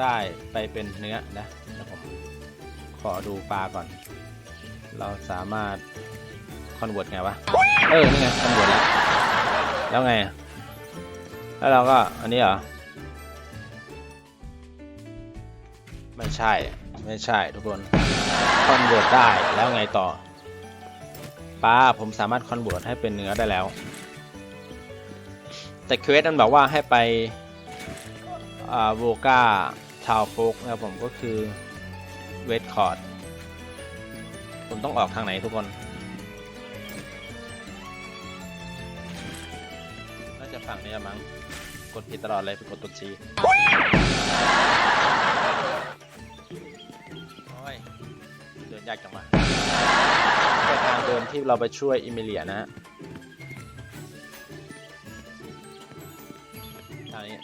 ได้ไปเป็นเนื้อนะแล้วผมขอดูปลาก่อน เราสามารถคอนเวิร์ตไงวะ เออ นี่ไงคอนเวิร์ตแล้ว แล้วไง แล้วเราก็อันนี้เหรอ ไม่ใช่ ไม่ใช่ทุกคน คอนเวิร์ตได้ แล้วไงต่อปลาผมสามารถคอนเวิร์ตให้เป็นเนื้อได้แล้ว แต่เควสมันบอกว่าให้ไป โวกาทาวโฟกนะครับผมก็คือเวทคอร์ดผมต้องออกทางไหนทุกคนน่าจะฝั่งนี้ละมั้งกดผิดตลอดเลยไปกดตัวชีโอ้ยเดินยากจังวะไปทางเดิมที่เราไปช่วยอิมิเลียนะฮะทางนี้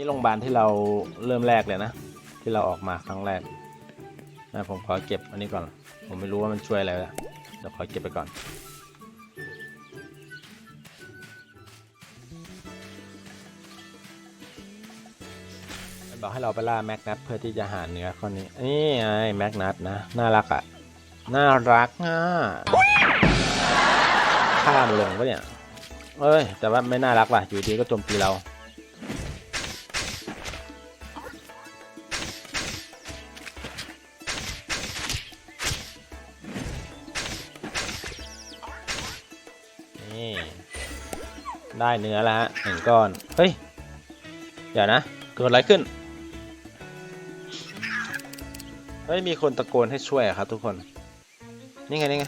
นี้โรงพยาบาลที่เราเริ่มแรกเลยนะ ที่เราออกมาครั้งแรกนะผมขอเก็บอันนี้ก่อน ผมไม่รู้ว่ามันช่วยอะไรนะเดี๋ยวขอเก็บไปก่อนบอกให้เราไปล่าแมกนัทเพื่อที่จะหาเนื้อข้อนี้นี่ไงแมกนัทนะ น่ารักอะ น่ารักอะข้ามลงปะเนี่ยเอ้ย แต่ว่าไม่น่ารักว่ะ อยู่ดีก็โจมตีเรา ได้เนื้อแล้วฮะหนึ่งก้อน เฮ้ย เดี๋ยวนะ เกิดอะไรขึ้น เฮ้ย มีคนตะโกนให้ช่วยครับทุกคน นี่ไง นี่ไง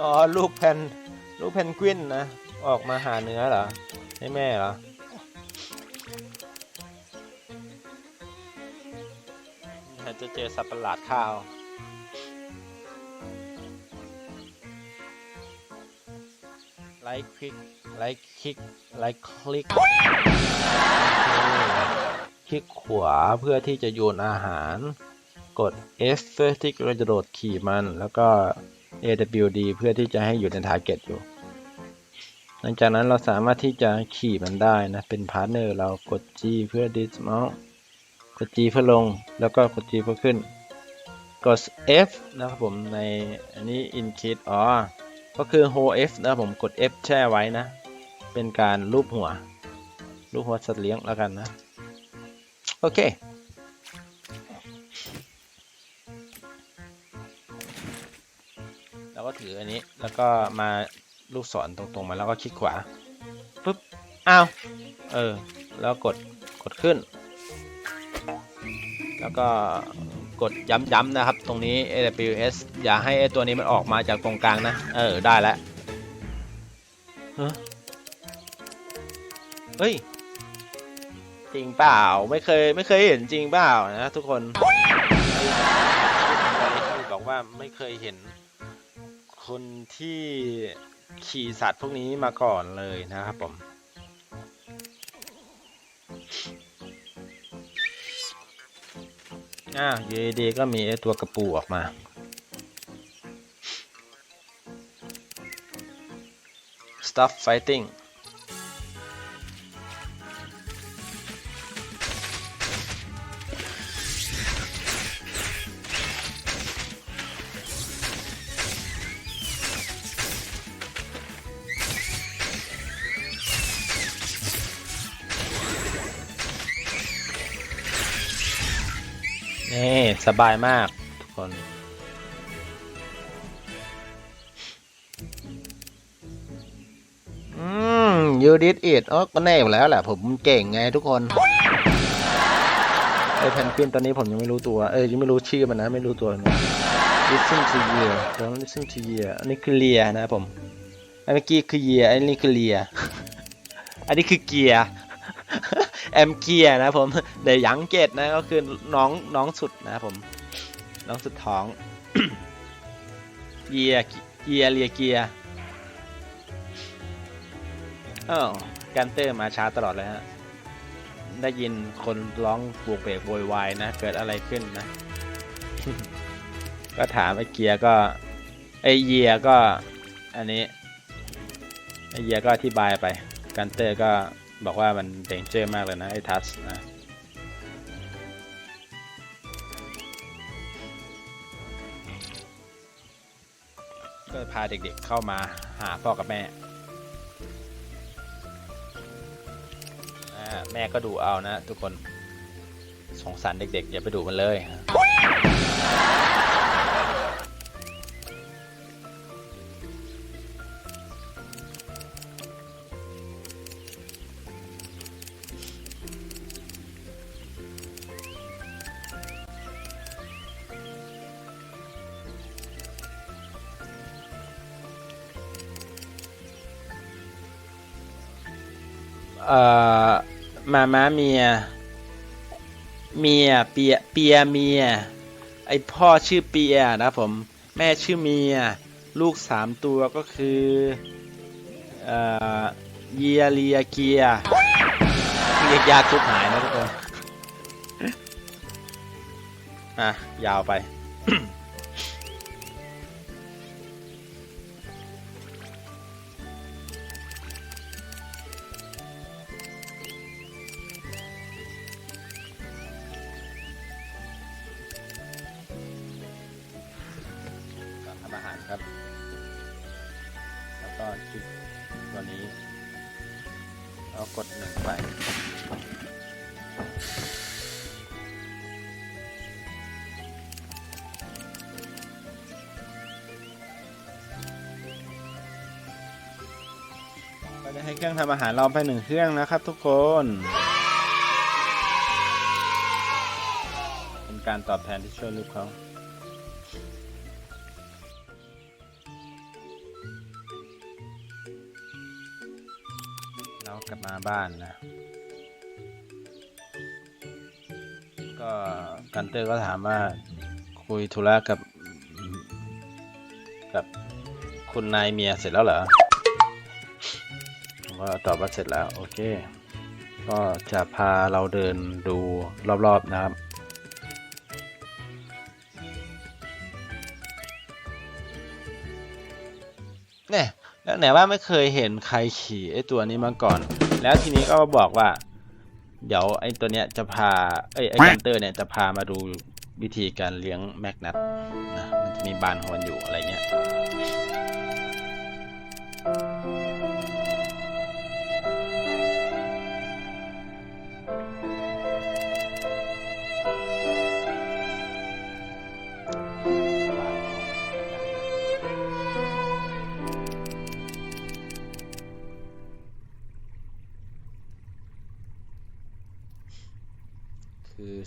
อ๋อ ลูกแพน ลูกแพนกวินนะ ออกมาหาเนื้อเหรอ ให้แม่เหรอจจะเจอสัตว์ประหลาดข้าว ลค์คลิกไลค์คลิกไลค์คลิกคลิกขวาเพื่อที่จะโยนอาหาร กด F เพื่อที่เราจะโดดขี่มัน แล้วก็ AWD เพื่อที่จะให้อยู่ในทาร์เก็ตอยู่ หลังจากนั้นเราสามารถที่จะขี่มันได้นะ เป็นพาร์ทเนอร์เรากด G เพื่อ dismount กด G เพื่อลง แล้วก็กด G เพื่อขึ้น กด F นะครับผมในอันนี้ in kit อ๋อ ก็คือ hold F นะผมกด F แช่ไว้นะ เป็นการรูปหัว รูปหัวสัตว์เลี้ยงแล้วกันนะ โอเค แล้วก็ถืออันนี้แล้วก็มาลูกศรตรงๆมาแล้วก็คลิกขวาปุ๊บอ้าวเออ แล้วกดกดขึ้น แล้วก็ กดย้ำๆนะครับ ตรงนี้ AWS อย่าให้ไอตัวนี้มันออกมาจากตรงกลางนะ เออ ได้แล้วเฮ้ย จริงเปล่า ไม่เคย ไม่เคยเห็นจริงเปล่านะทุกคนบอกว่าไม่เคยเห็นคนที่ขี่สัตว์พวกนี้มาก่อนเลยนะครับผม อ่าอยู่ดีก็มีตัวกระปูออกมา Stuff Fighting สบายมากทุกคน อืม you did it อ๋อก็แน่อยู่แล้วแหละผมเก่งไงทุกคนไอแพนกวินตอนนี้ผมยังไม่รู้ตัว เอ้ยยังไม่รู้ชื่อมันนะ ไม่รู้ตัวมัน listen to year don't listen to year อันนี้คือเลียนะผม อันเมื่อกี้คือ year อันนี้คือเลีย อันนี้คือเกียร์ แอมเกียนะผมเดี๋ยวยังเกตนะก็คือน้องน้องสุดนะผม น้องสุดท้องเกียเกียเลียเกียอ้าวกันเตอร์มาช้าตลอดเลยฮะ ได้ยินคนร้องบวกเบรกโวยวายนะ เกิดอะไรขึ้นนะ ก็ถามไอ้เกียก็ ไอ้เยียก็ อันนี้ ไอ้เยียก็อธิบายไป กันเตอร์ก็ บอกว่ามันเดงเจอร์มากเลยนะ ไอ้ทัสนะ ก็พาเด็กๆเข้ามาหาพ่อกับแม่ แม่ก็ดูเอานะทุกคนสงสารเด็กๆ อย่าไปดูมันเลย มาม้าเมีย เมียเปียเปียเมีย ไอพ่อชื่อเปียนะผม แม่ชื่อเมีย ลูกสามตัวก็คือเอ่อเยียเรียเกียเรียกยากทุกหายนะทุกคนอะยาวไป อาหารเราไปหนึ่งเครื่องนะครับทุกคน เป็นการตอบแทนที่ช่วยลูกเขาเรากลับมาบ้านนะ ก็กันเตอร์ก็ถามว่าคุยธุระกับ กับคุณนายเมียเสร็จแล้วเหรอ ก็ตอบว่าเสร็จแล้วโอเค ก็จะพาเราเดินดูรอบๆนะครับเนี่ยแล้วไหนว่าไม่เคยเห็นใครขี่ไอ้ตัวนี้มาก่อน แล้วทีนี้ก็บอกว่า เดี๋ยวไอ้ตัวเนี้ยจะพาไอ้ไอ้กันเตอร์เนี่ยจะพามาดูวิธีการเลี้ยงแมกนัตนะมันจะมีบานฮอนอยู่อะไรเงี้ย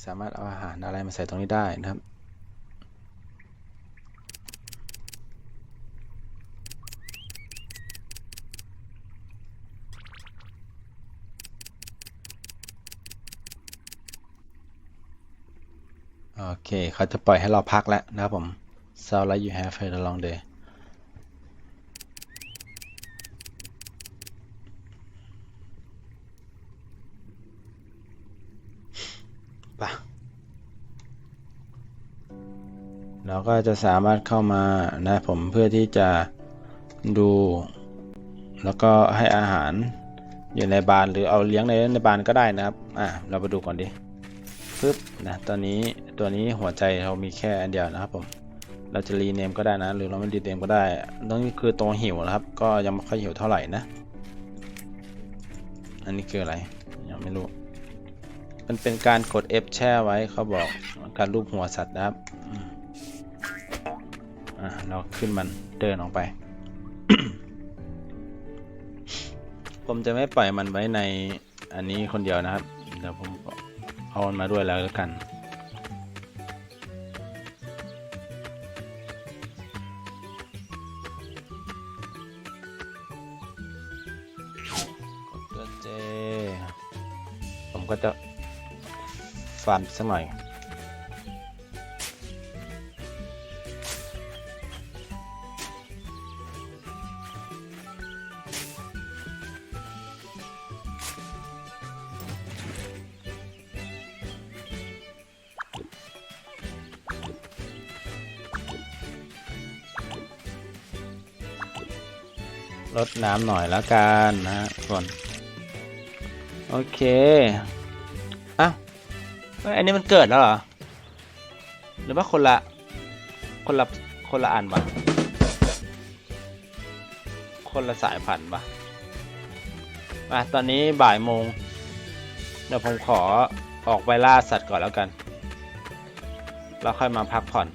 สามารถเอาอาหารอะไรมาใส่ตรงนี้ได้นะครับ โอเค เขาจะปล่อยให้เราพักแล้วนะครับผม so like you have had a long day เราก็จะสามารถเข้ามานะผมเพื่อที่จะดู แล้วก็ให้อาหารอยู่ในบานหรือเอาเลี้ยงในในบานก็ได้นะครับ อะเราไปดูก่อนดิปึ๊บนะตอนนี้ตัวนี้หัวใจเรามีแค่อันเดียวนะครับผมเราจะรีเนมก็ได้นะ หรือเราไม่รีเนมก็ได้นั่นคือตัวหิวนะครับ ก็ยังไม่ค่อยหิวเท่าไหร่นะ อันนี้คืออะไรยังไม่รู้มันเป็นการกด F แช่ไว้เขาบอกการรูปหัวสัตว์นะครับอื เราขึ้นมันเดินออกไป ผมจะไม่ปล่อยมันไว้ในอันนี้คนเดียวนะครับ เดี๋ยวผมเอามันมาด้วยแล้วกันเจผมก็จะฟาร์มสักหน่อย ดน้ำหน่อยแล้วกันนะฮะทุกคนโอเคอ้าวเอ้ยอันนี้มันเกิดแล้วเหรอ หรือว่าคนละ คนละ คนละอันปะคนละสายพันธุ์ปะอะตอนนี้บ่ายโมง เดี๋ยวผมขอออกไปล่าสัตว์ก่อนแล้วกัน แล้วค่อยมาพักผ่อน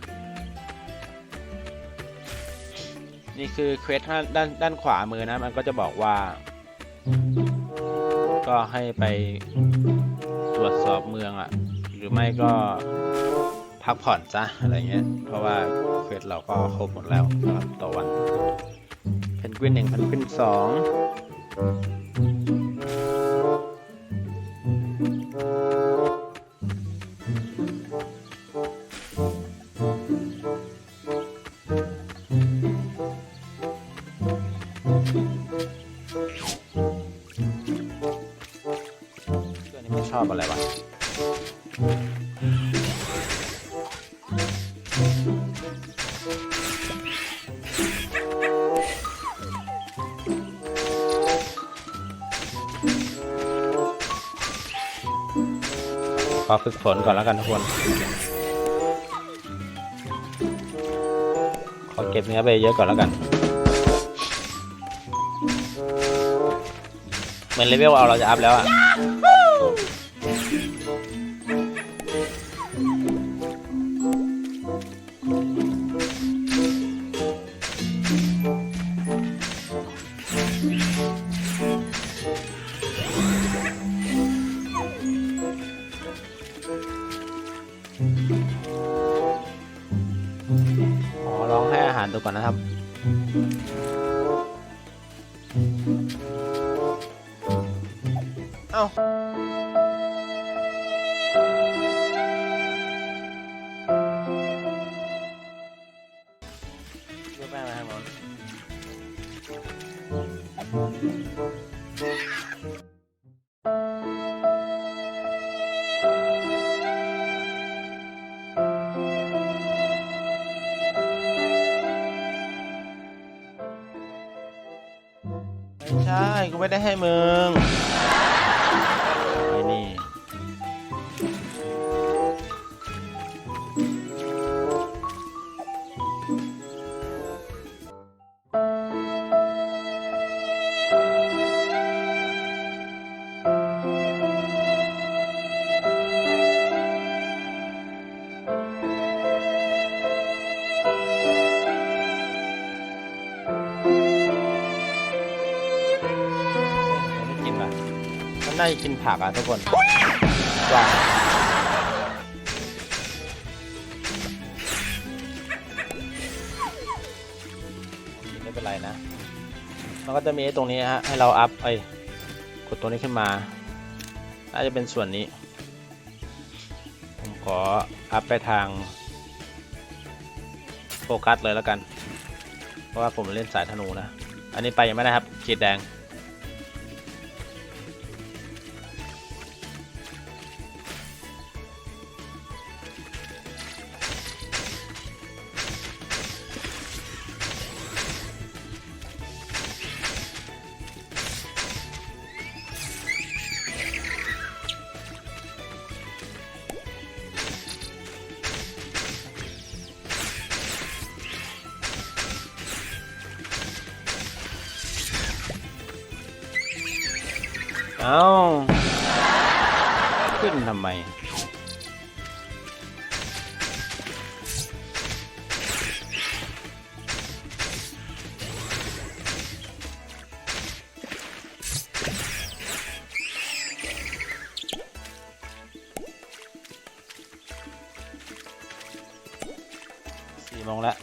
นี่คือเควสด้านด้านขวามือนะ มันก็จะบอกว่า ก็ให้ไปตรวจสอบเมืองอะ่ะ หรือไม่ก็พักผ่อนซะอะไรเงี้ย เพราะว่าเควสเราก็ครบหมดแล้วต่อวัน เพนกวินหนึ่งเพนกวินสอง อบอะไรวะขอฝึกฝนก่อนแล้วกันทุกคน ขอเก็บเนื้อไปเยอะก่อนแล้วกัน เหมือนเลเวลเอาเราจะอัพแล้วอะ ไม่ใช่ กูไม่ได้ให้มึง มันน่าจะกินผักอะทุกคนว่าไม่เป็นไรนะ มันก็จะมีตรงนี้ฮะ ให้เราอัพไอ้ยกดตัวนี้ขึ้นมา น่าจะเป็นส่วนนี้ ผมขออัพไปทางโฟกัสเลยแล้วกัน เพราะว่าผมเล่นสายธนูนะ อันนี้ไปยังไม่ได้ครับขีดแดง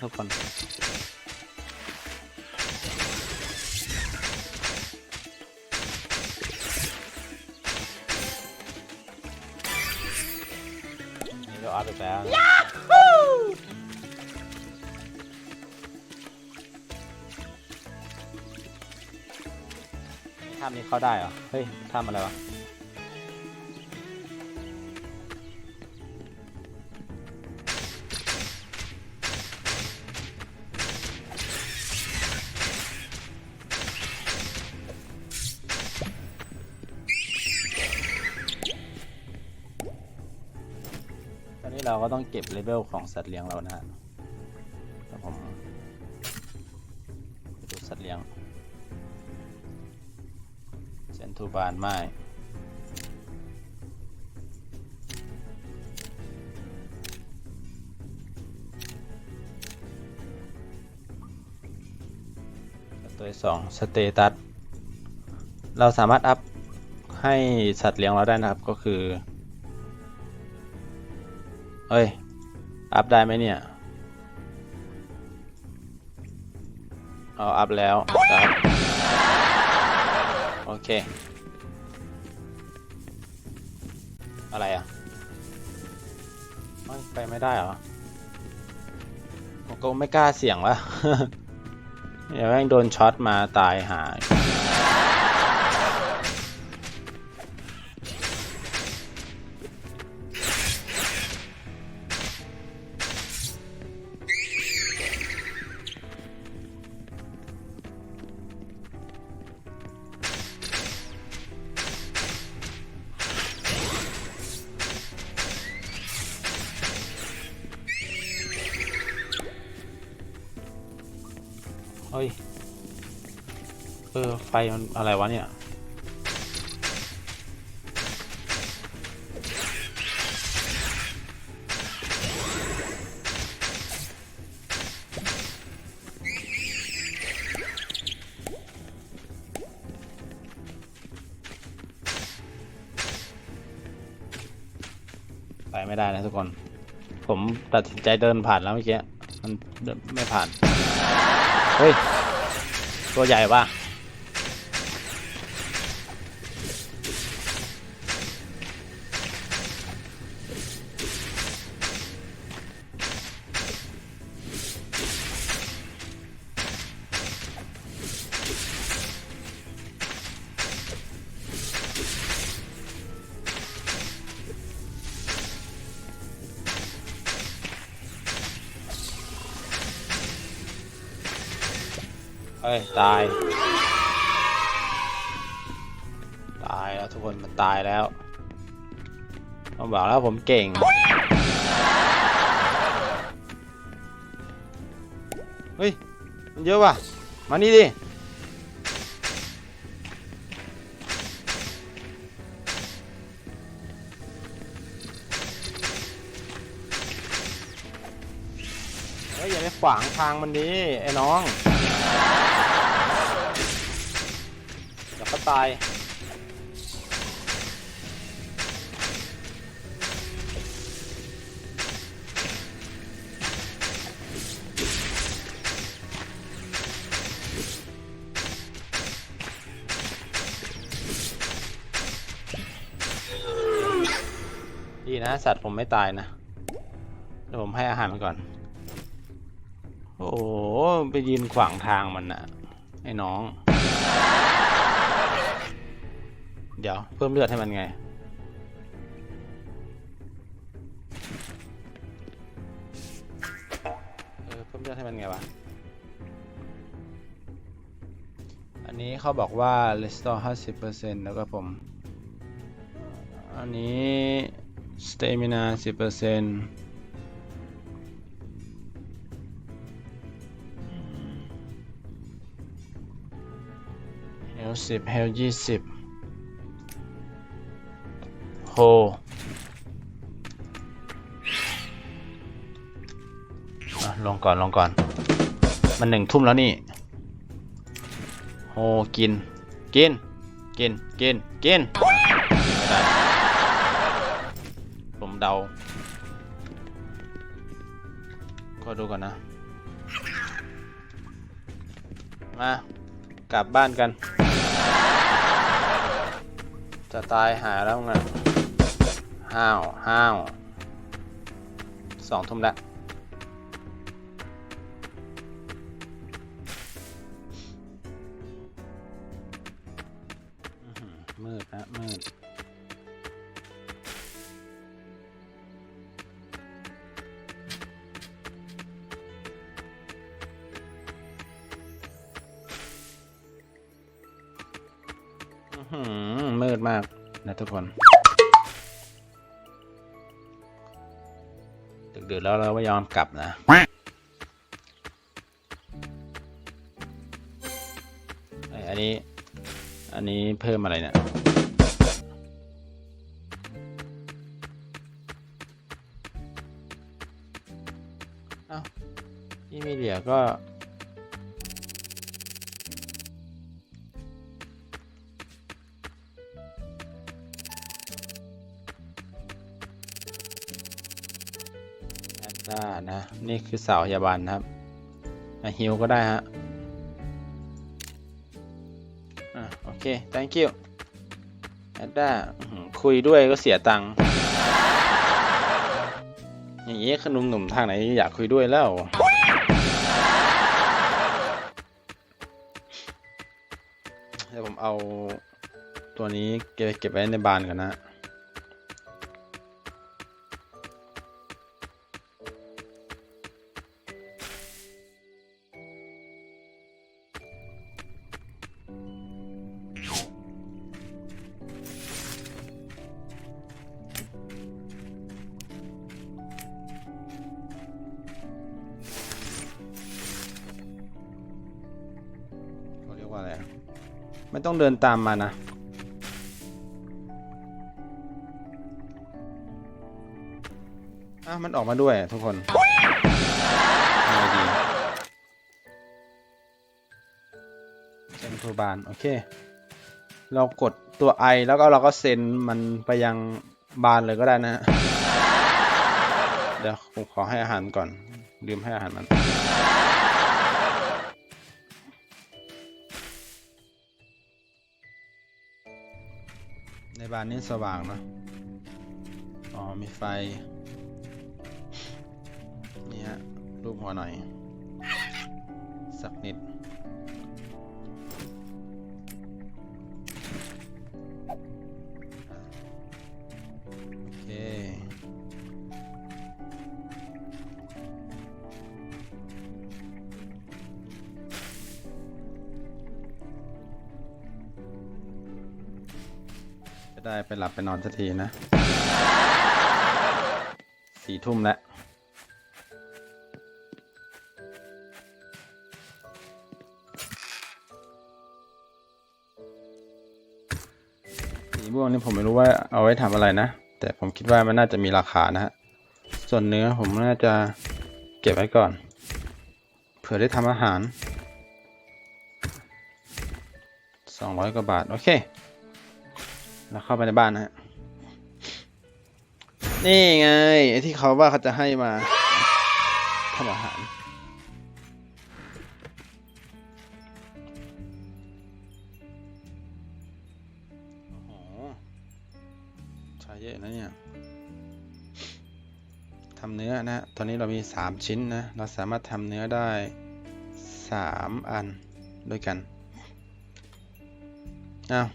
สี่โมงแล้วทุกคนนี่ก็อัพไปแล้วนะถ้ำนี้เข้าได้เหรอ เฮ้ยถ้ำอะไรวะ เราก็ต้องเก็บเลเวลของสัตว์เลี้ยงเรานะฮะแล้วผมไปดูสัตว์เลี้ยงเซนทูบานไม่ตัวสองสเตตัสเราสามารถอัพให้สัตว์เลี้ยงเราได้นะครับก็คือ เอ้ย อัพได้ไหมเนี่ย เอาอัพแล้วครับโอเค อะไรอะเอ้ยไปไม่ได้เหรอผมก็ไม่กล้าเสี่ยงวะเดี๋ยวแม่งโดนช็อตมาตายหาเไฟมันอะไรวะเนี่ยไปไม่ได้นะทุกคน ผมตัดสินใจเดินผ่านแล้วเมื่อกี้ มันเดินไม่ผ่าน เฮ้ย ตัวใหญ่ป่ะ เฮ้ย ตาย ตายแล้วทุกคน มันตายแล้วผมบอกแล้วผมเก่ง เฮ้ย มันเยอะว่ะ มานี่ดิ เฮ้ย อย่าไปขวางทางมันดิไอ้น้อง เดี๋ยวก็ตายดีนะ สัตว์ผมไม่ตายนะ เดี๋ยวผมให้อาหารมันก่อน โอ้โหไปยืนขวางทางมันนะไอ้น้อง เดี๋ยว เพิ่มเลือดให้มันไง เออ เพิ่มเลือดให้มันไงวะ อันนี้เขาบอกว่า restore 50%แล้วก็ผม อันนี้ stamina 10% health 10 health 20โฮอะลงก่อนลงก่อน มันหนึ่งทุ่มแล้วนี่โฮกิน กิน กิน กิน กิน ไม่ได้ ผมเดา ก็ดูก่อนนะ มากลับบ้านกัน จะตายหาแล้วไงห้าวห้าวสองทุ่มแล้วอื้อหือมืดนะมืด นะทุกคนดึกๆแล้วเราไม่ยอมกลับนะเอ้ยอันนี้ อันนี้เพิ่มอะไรเนี่ยที่ม่เหลือก็ แอดด้านะ นี่คือเสาพยาบาลนะครับมาฮิวก็ได้ฮะอะโอเค thank you แอดด้าคุยด้วยก็เสียตังค์อย่างนี้ขนมหนุ่มๆทางไหนอยากคุยด้วยแล้วเดี๋ยวผมเอาตัวนี้เก็บเก็บไว้ในบ้านก่อนนะ ว่าอะไรไม่ต้องเดินตามมานะอ้ามันออกมาด้วยทุกคนทำไงดีเซนทูบาน โอเค เรากดตัว I แล้วก็เราก็เซ็นมันไปยังบานเลยก็ได้นะฮะ เดี๋ยวผมขอให้อาหารก่อน ลืมให้อาหารมัน บ้านนี้สว่างเนะอ๋อมีไฟ นี่ฮะรูปหัวหน่อย สักนิด ได้ไปหลับไปนอนสักทีนะสี่ทุ่มแล้วสีม่วงนี่ผมไม่รู้ว่าเอาไว้ทำอะไรนะ แต่ผมคิดว่ามันน่าจะมีราคานะฮะ ส่วนเนื้อผมน่าจะเก็บไว้ก่อน เผื่อได้ทำอาหารสองร้อยกว่าบาท โอเค แล้วเข้าไปในบ้านนะฮะ นี่ไงไอ้ที่เขาว่าเขาจะให้มาทำอาหาร โอ้โหใช้เยอะนะเนี่ยทำเนื้อนะ ตอนนี้เรามี 3 ชิ้นนะ เราสามารถทำเนื้อได้ 3 อันด้วยกัน อ้าว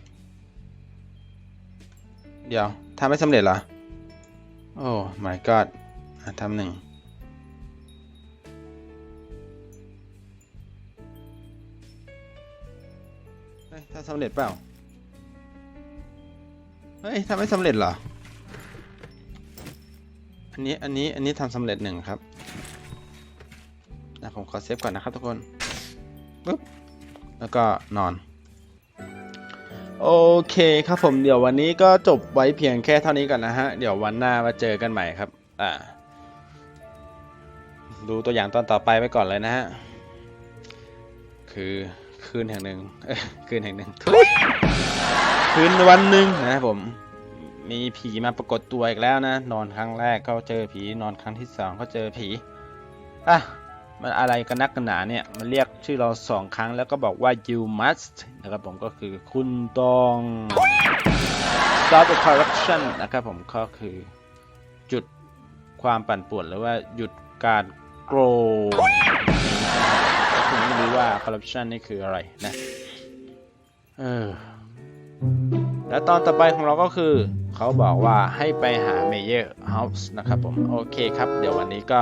เดี๋ยวทำไม่สำเร็จเหรอ โอ้ my god อะทำหนึ่งเฮ้ยทำสำเร็จเปล่า เฮ้ยทำไม่สำเร็จเหรอ อันนี้ อันนี้ อันนี้ทำสำเร็จหนึ่งครับนะผมขอเซฟก่อนนะครับทุกคน ปึ๊บ แล้วก็นอน โอเคครับผมเดี๋ยววันนี้ก็จบไว้เพียงแค่เท่านี้ก่อนนะฮะ เดี๋ยววันหน้ามาเจอกันใหม่ครับ อ่า ดูตัวอย่างตอนต่อไปไว้ก่อนเลยนะฮะ คือคืนแห่งหนึ่งคืนแห่งหนึ่งทุยคืนวันหนึ่งนะครับผม มีผีมาปรากฏตัวอีกแล้วนะ นอนครั้งแรกก็เจอผี นอนครั้งที่สองก็เจอผี อะ มันอะไรกันนักกันหนาเนี่ยมันเรียกชื่อเราสองครั้งแล้วก็บอกว่า you must นะครับผมก็คือคุณต้อง stop the corruption นะครับผมก็คือจุดความปั่นป่วนหรือว่าหยุดการโกงก็คือไม่รู้ว่า corruption นี่คืออะไรนะเออแล้วตอนต่อไปของเราก็คือ เขาบอกว่าให้ไปหาเมเยอร์เฮาส์นะครับผม โอเคครับ เดี๋ยววันนี้ก็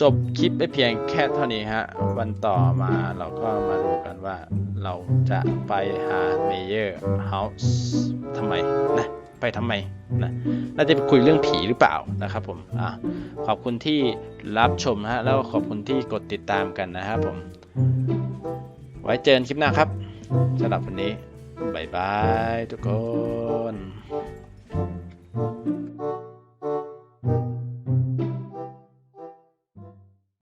จบคลิปไปเพียงแค่เท่านี้ฮะ วันต่อมาเราก็มาดูกันว่าเราจะไปหาเมเยอร์เฮาส์ทำไมนะไปทำไมนะน่าจะไปคุยเรื่องผีหรือเปล่านะครับผมอะขอบคุณที่รับชมฮะแล้วขอบคุณที่กดติดตามกันนะครับผม ไว้เจอกันคลิปหน้าครับสำหรับวันนี้บายบายทุกคน